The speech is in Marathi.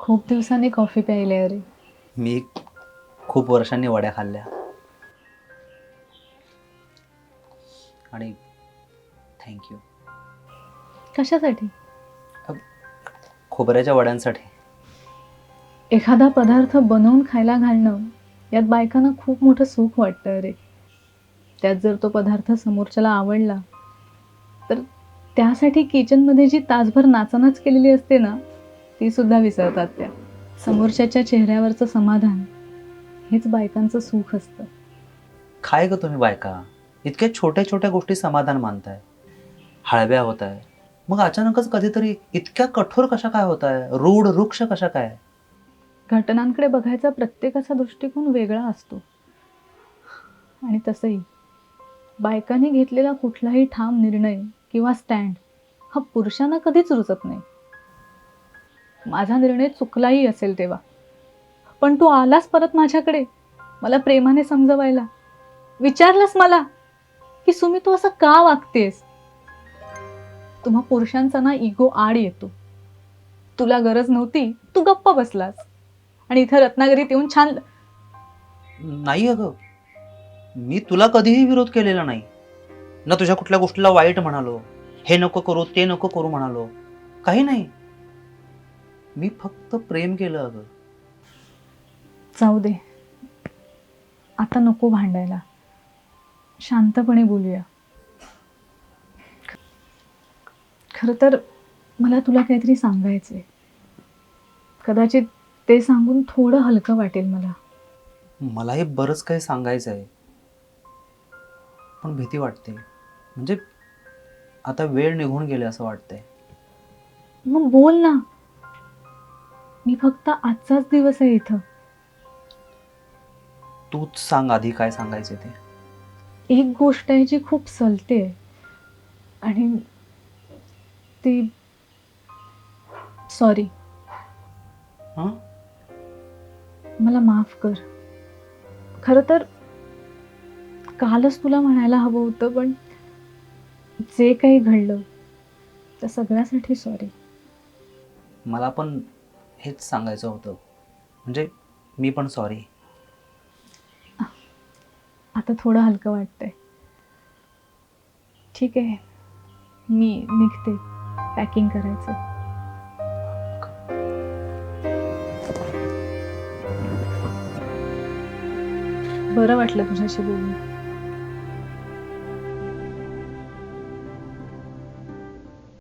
खूप दिवसांनी कॉफी प्यायली अरे. मी खूप वर्षांनी वड्या खाल्ल्या. आणि थँक्यू कशासाठी? खोबऱ्याच्या वड्यांसाठी. एखादा पदार्थ बनवून खायला घालणं यात बायकांना खूप मोठं सुख वाटतं अरे. त्यात जर तो पदार्थ समोरच्याला आवडला तर त्यासाठी किचनमध्ये जी तासभर नाचानाच केलेली असते ना ती सुद्धा विसरतात त्या. समोरच्याच्या चेहऱ्यावरचं समाधान हेच बायकांचं सुख असतं. काय ग तुम्ही बायका? इतक्या छोट्या छोट्या गोष्टी समाधान मानताय. हळव्या होत आहे मग अचानकच कधीतरी इतक्या कठोर कशा काय होत आहे रूढ वृक्ष कशा काय? घटनांकडे बघायचा प्रत्येकाचा दृष्टिकोन वेगळा असतो. आणि तसंही बायकांनी घेतलेला कुठलाही ठाम निर्णय किंवा स्टँड हा पुरुषांना कधीच रुचत नाही. माझा निर्णय चुकलाही असेल तेव्हा. पण तू आलास परत माझ्याकडे. मला प्रेमाने समजवायला. विचारलंस मला की सुमी तू असं का वागतेस? तुम्हा पुरुषांचा ना इगो आड येतो. तुला गरज नव्हती तू गप्प बसलास. आणि इथं रत्नागिरीत येऊन छान नाही अगं. मी तुला कधीही विरोध केलेला नाही. ना तुझ्या कुठल्या गोष्टीला वाईट म्हणालो. हे नको करू ते नको करू म्हणालो. काही नाही. मी फक्त प्रेम केलं अगं. जाऊ दे. आता नको भांडायला. शांतपणे बोलूया. खरं तर मला तुला काहीतरी सांगायचंय. कदाचित ते सांगून थोडं हलकं वाटेल मला. मलाही बरंच काही सांगायचं आहे पण भीती वाटते. म्हणजे आता वेळ निघून गेले असं वाटतंय. मग बोल ना. मी फक्त आजचाच दिवस आहे इथं. तूच सांग आधी काय सांगायचे ते. एक गोष्ट आहे जी खूप सलते. आणि ती सॉरी. हां? मला माफ कर. खरं तर कालच तुला म्हणायला हवं होतं पण जे काही घडलं त्या सगळ्यासाठी सॉरी. मला पण हेच सांगायचं होतं. म्हणजे मी पण सॉरी आता थोडं हलकं वाटतंय. ठीक आहे. मी निघते. पॅकिंग करायचं. बरं वाटलं तुझ्याशी बोलून.